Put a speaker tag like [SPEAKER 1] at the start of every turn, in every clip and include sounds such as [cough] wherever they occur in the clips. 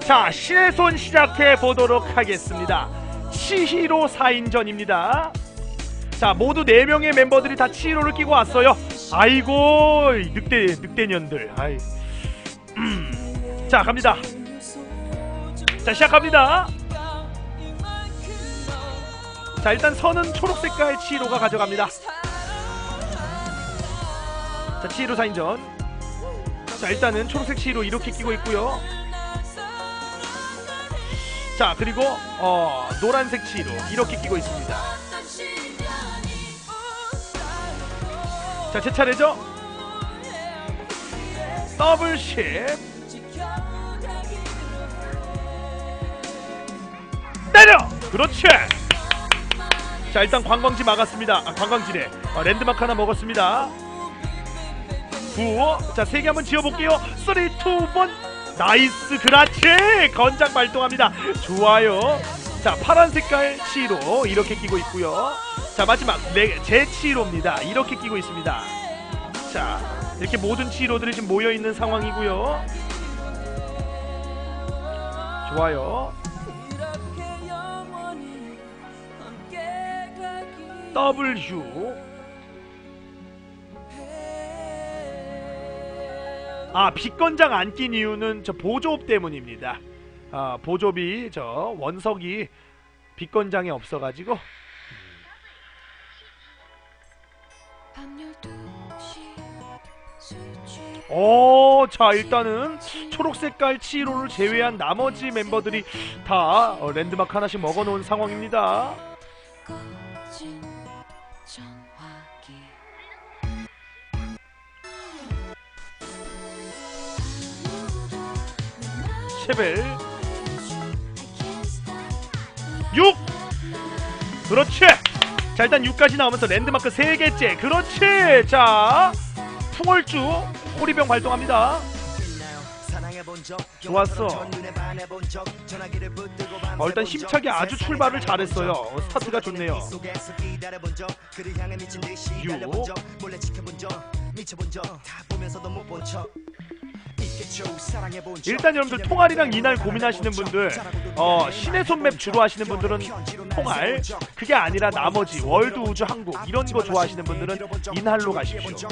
[SPEAKER 1] 자 신의 손 시작해 보도록 하겠습니다. 치히로 4인전입니다. 자 모두 4명의 멤버들이 다 치히로를 끼고 왔어요. 아이고 늑대 늑대년들. 아이. 음. 자 갑니다. 자 시작합니다. 자 일단 선은 초록 색깔 치히로가 가져갑니다. 자 치히로 4인전. 자 일단은 초록색 치히로 이렇게 끼고 있고요 자 그리고 어 노란색 치히로 이렇게 끼고 있습니다. 자 제 차례죠? 더블 십. 때려! 그렇지! 자 일단 관광지 막았습니다. 아 관광지래. 어, 랜드마크 하나 먹었습니다. 9. 자, 세 개 한번 지어볼게요. 3, 2, 1. 나이스, 그렇지! 건장 발동합니다. 좋아요. 자, 파란 색깔 치로 이렇게 끼고 있고요. 자, 마지막 네, 제 치로입니다. 이렇게 끼고 있습니다. 자, 이렇게 모든 치로들이 지금 모여 있는 상황이고요. 좋아요. W. 아 빛건장 안 낀 이유는 저 보조업 때문입니다. 아 보조비 저 원석이 빛건장에 없어가지고 어, 자 일단은 초록 색깔 치로를 제외한 나머지 멤버들이 다 어, 랜드마크 하나씩 먹어놓은 상황입니다. 쉐벨 6 그렇지. 자 일단 6까지 나오면서 랜드마크 3개째. 그렇지. 자 풍월주 호리병 발동합니다. 좋았어. 어, 일단 힘차게 아주 출발을 잘했어요. 어, 스타트가 좋네요. 6 일단 여러분들 통알이랑 이날 고민하시는 분들 어 신의 손맵 주로 하시는 분들은 통알 그게 아니라 나머지 월드 우주 한국 이런 거 좋아하시는 분들은 인할로 가십시오.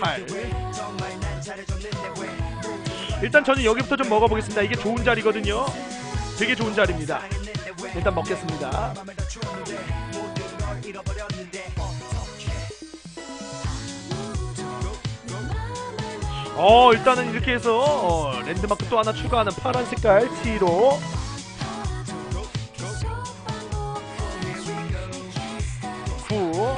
[SPEAKER 1] 8 일단 저는 여기부터 좀 먹어보겠습니다. 이게 좋은 자리거든요. 되게 좋은 자리입니다. 일단 먹겠습니다 어 일단은 이렇게 해서 어, 랜드마크 또 하나 추가하는 파란 색깔 T로 구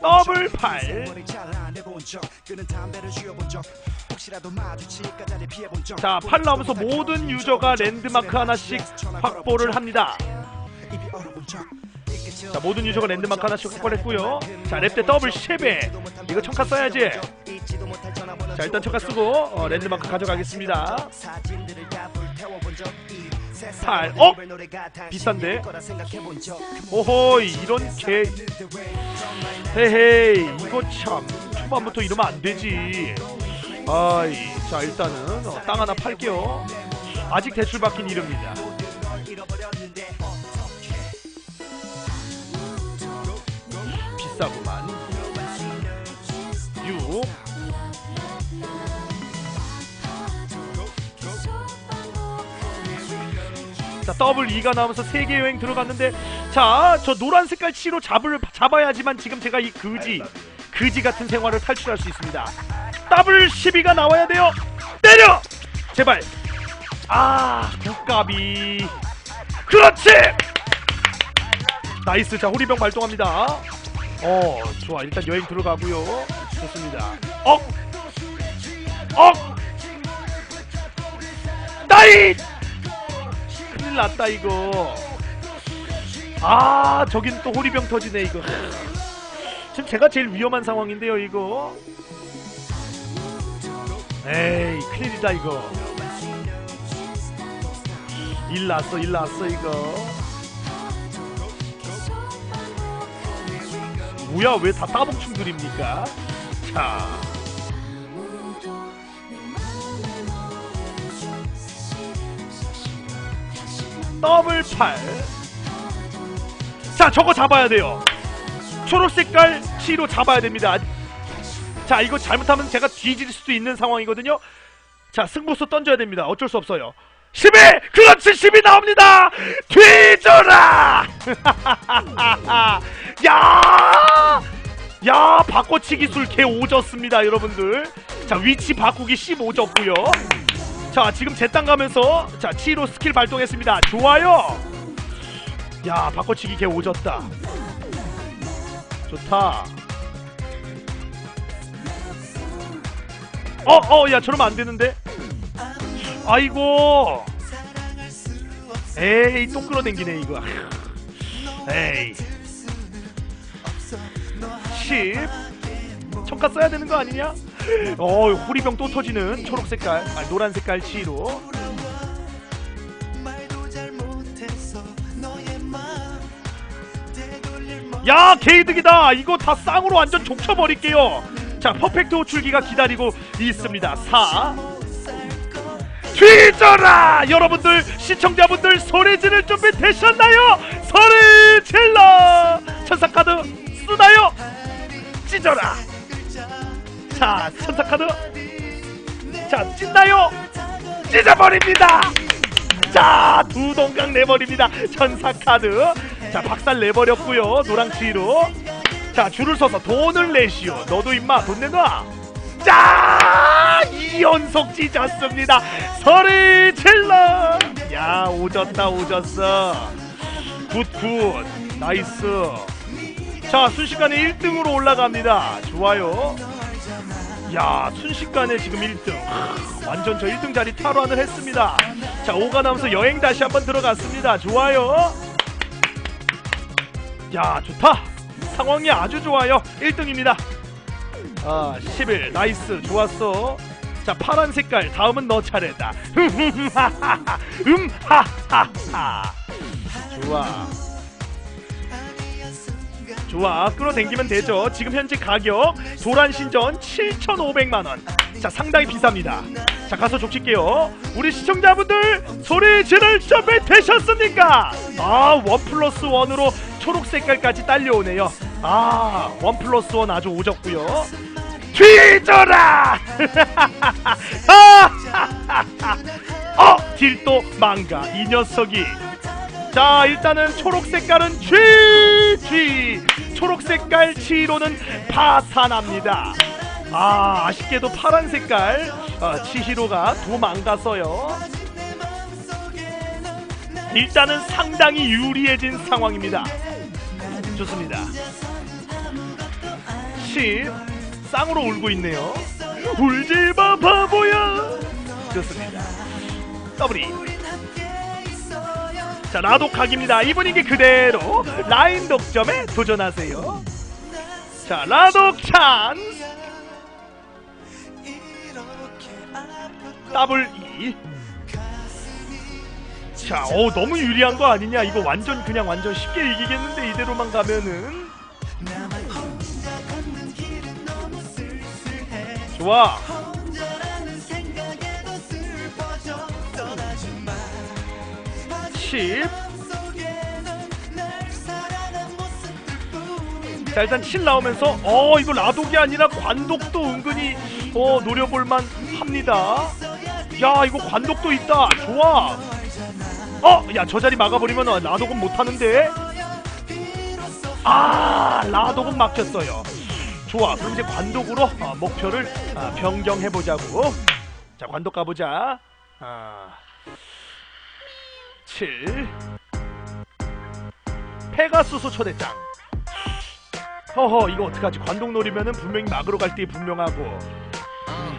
[SPEAKER 1] 더블 팔. 자, 팔 나오면서 모든 유저가 랜드마크 하나씩 확보를 합니다. 자, 모든 유저가 랜드마크 하나씩 확보를 했고요. 자, 랩대 더블 10배. 이거 청카 써야지. 자, 일단 청카 쓰고 어, 랜드마크 가져가겠습니다. 8. 어? 비싼데? 오호이, 이런 개. 헤헤이, 이거 참. 초반부터 이러면 안 되지. 아이, 자, 일단은 어, 땅 하나 팔게요. 아직 대출 받긴 이릅니다. 더블 2가 나오면서 세계 여행 들어갔는데 자, 저 노란 색깔 치로 잡을 잡아야지만 지금 제가 이 거지 거지 같은 생활을 탈출할 수 있습니다. 더블 12가 나와야 돼요. 때려! 제발. 아, 국갑이. 그렇지! 나이스. 자, 호리병 발동합니다. 어, 좋아. 일단 여행 들어가고요. 좋습니다. 억! 억! 나이! 큰일 났다 이거. 아 저긴 또 호리병 터지네 이거. 지금 제가 제일 위험한 상황인데요 이거. 에이 큰일이다 이거. 일 났어 일 났어 이거. 뭐야 왜 다 따봉충들입니까? 자. 더블 팔. 자 저거 잡아야 돼요. 초록 색깔 C로 잡아야 됩니다. 자 이거 잘못하면 제가 뒤질 수도 있는 상황이거든요. 자 승부수 던져야 됩니다. 어쩔 수 없어요. 12! 그렇지 10이 나옵니다! 뒤져라! [laughs] 야! 야 바꿔치기 술개 오졌습니다 여러분들 자 위치 바꾸기 15졌고요 자 지금 제 땅 가면서 자 치로 스킬 발동했습니다. 좋아요! 야 바꿔치기 개 오졌다. 좋다. 어어 야 저러면 안 되는데? 아이고. 에이 또 끌어당기네 이거. 에이. 10 청가 써야 되는 거 아니냐? 어 호리병 또 터지는 초록 색깔 아 노란 색깔 치로. 야 개이득이다. 이거 다 쌍으로 완전 족쳐버릴게요. 자 퍼펙트 호출기가 기다리고 있습니다. 4 뒤져라! 여러분들 시청자분들 소리 지를 준비 되셨나요? 소리 질러! 천사카드 쓰나요? 찢어라 자 천사카드 자 찢나요? 찢어버립니다 자 두 동강 내버립니다 천사카드 자 박살 내버렸고요 노랑치로 자 줄을 서서 돈을 내시오 너도 임마 돈 내놔 자! 이 연속 찢었습니다. 소리 질러! 야, 오졌다, 오졌어. 굿, 굿. 나이스. 자, 순식간에 1등으로 올라갑니다. 좋아요. 야, 순식간에 지금 1등. 하, 완전 저 1등 자리 탈환을 했습니다. 자, 오가 나면서 여행 다시 한번 들어갔습니다. 좋아요. 야, 좋다. 상황이 아주 좋아요. 1등입니다. 아, 11 나이스 좋았어. 자 파란 색깔 다음은 너 차례다. [laughs] 음하하하. 좋아. 좋아 끌어당기면 되죠. 지금 현재 가격 도란 신전 7,500만 원. 자 상당히 비쌉니다. 자 가서 족칠게요. 우리 시청자분들 소리 지를 준비 되셨습니까? 아원 플러스 원으로 초록 색깔까지 딸려오네요. 아원 플러스 원 아주 오졌고요. 뒤져라! [laughs] 어 딜도 망가 이 녀석이 자 일단은 초록 색깔은 GG 초록 색깔 치로는 파산합니다. 아 아쉽게도 파란 색깔 어, 치히로가 도망갔어요. 일단은 상당히 유리해진 상황입니다. 좋습니다. 10 쌍으로 울고 있네요. 울지마 바보야! 좋습니다. 더블이 자 라독각입니다. 이 분위기 그대로 라인 독점에 도전하세요. 자 라독 찬스. 더블 E 자, 어 너무 유리한 거 아니냐? 이거 완전 그냥 완전 쉽게 이기겠는데 이대로만 가면은. 좋아. 십. 자 일단 7 나오면서 어 이거 라독이 아니라 관독도 은근히 어 노려볼만 합니다. 야 이거 관독도 있다. 좋아. 어, 야 저 자리 막아버리면 라독은 못하는데. 아, 라독은 막혔어요. 좋아. 그럼 이제 관독으로 어, 목표를 아, 변경해 보자고. 자, 관독 가보자. 아, 7. 페가수스 초대장. 허허, 이거 어떡하지? 관독 노리면은 분명히 막으러 갈때 분명하고. 음.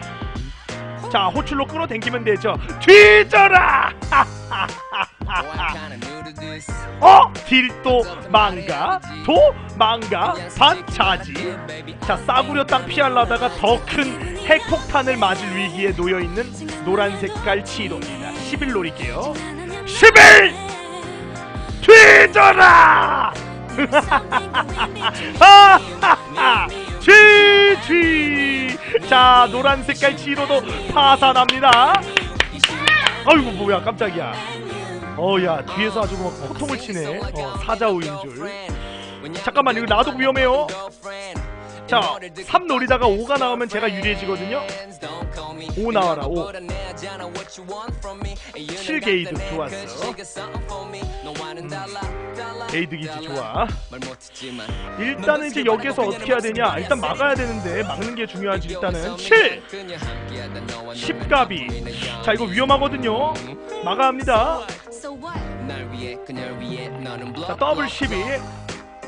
[SPEAKER 1] 자, 호출로 끌어당기면 되죠. 뒤져라! [laughs] 어? 딜도 망가 도 망가 반차지 자 싸구려 땅 피하려다가 더 큰 핵폭탄을 맞을 위기에 놓여있는 노란 색깔 치로입니다 11 노릴게요 11 뒤져라! [laughs] 하하하 GG 자 노란 색깔 치로도 파산합니다. 아이고 뭐야 깜짝이야. 어야 뒤에서 아주 뭐 호통을 치네. 어, 사자우인 줄. 잠깐만 이거 나도 위험해요. 자3 노리다가 5가 나오면 제가 유리해지거든요. 5 나와라 5 7 게이드 좋았어 게이드 기지 좋아. 일단은 이제 여기에서 어떻게 해야 되냐? 일단 막아야 되는데 막는 게 중요하지 일단은. 7 10갑이 자 이거 위험하거든요. 막아야 합니다. 자 더블 12.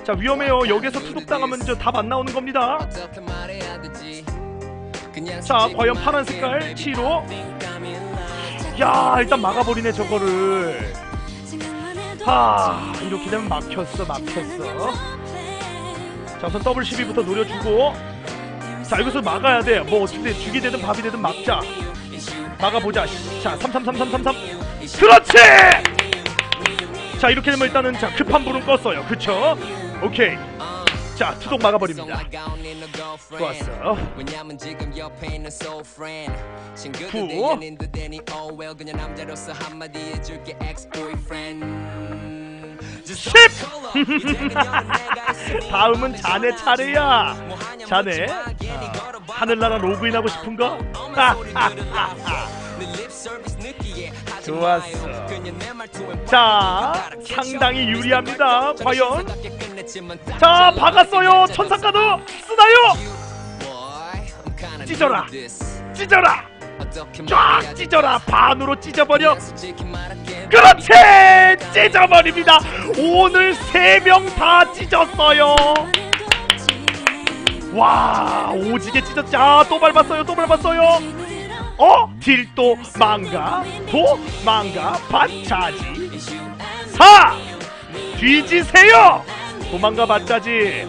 [SPEAKER 1] 자 위험해요. 여기서 투독당하면 저답안 나오는 겁니다. 자 과연 파란 색깔 7호 야 일단 막아버리네 저거를. 하 이렇게 되면 막혔어 막혔어. 자 우선 더블 12부터 노려주고. 자 이것을 막아야 돼뭐 어떻게 죽이 되든 밥이 되든 막자. 막아보자. 자333333 그렇지! 자 이렇게 되면 일단은 자 급한 불은 껐어요. 그쵸? 오케이 자 투독 막아버립니다. 좋았어
[SPEAKER 2] oh
[SPEAKER 1] 10 다음은 자네 차례야. 자네. 아, 하늘나라 로그인하고 싶은가? [laughs] 좋았어. 자 상당히 유리합니다. 과연? 자 박았어요. 천사카드 쓰나요? 찢어라. 찢어라. 쫙 찢어라. 반으로 찢어버려. 그렇지! 찢어버립니다. 오늘 세 명 다 찢었어요. 와 오지게 찢었지. 아또 밟았어요. 또 밟았어요 어? 딜도 망가? 도 망가? 반차지? 사! 뒤지세요! 도망가 봤자지.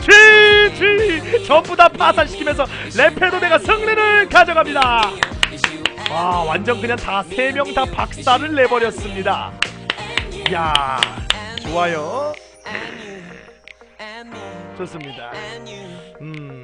[SPEAKER 1] 지지 [laughs] 전부 다 파산시키면서 레페로네가 승리를 가져갑니다. 와 완전 그냥 다 세 명 다 박살을 내버렸습니다. 야 좋아요. 좋습니다. 음